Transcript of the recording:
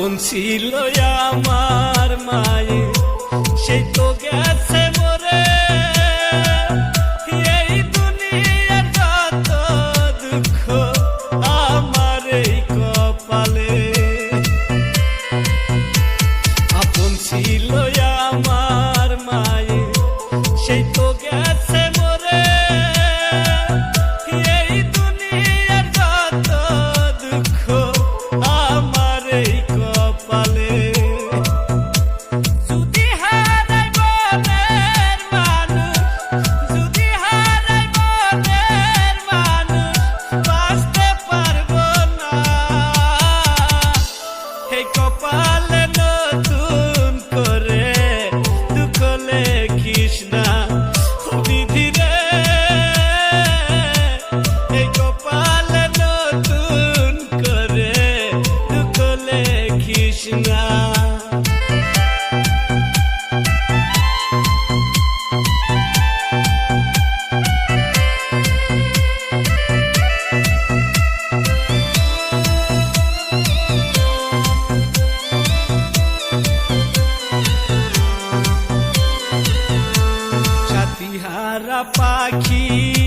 কোন ছিল আমার মায়ে সে তো झालं ना तू paki.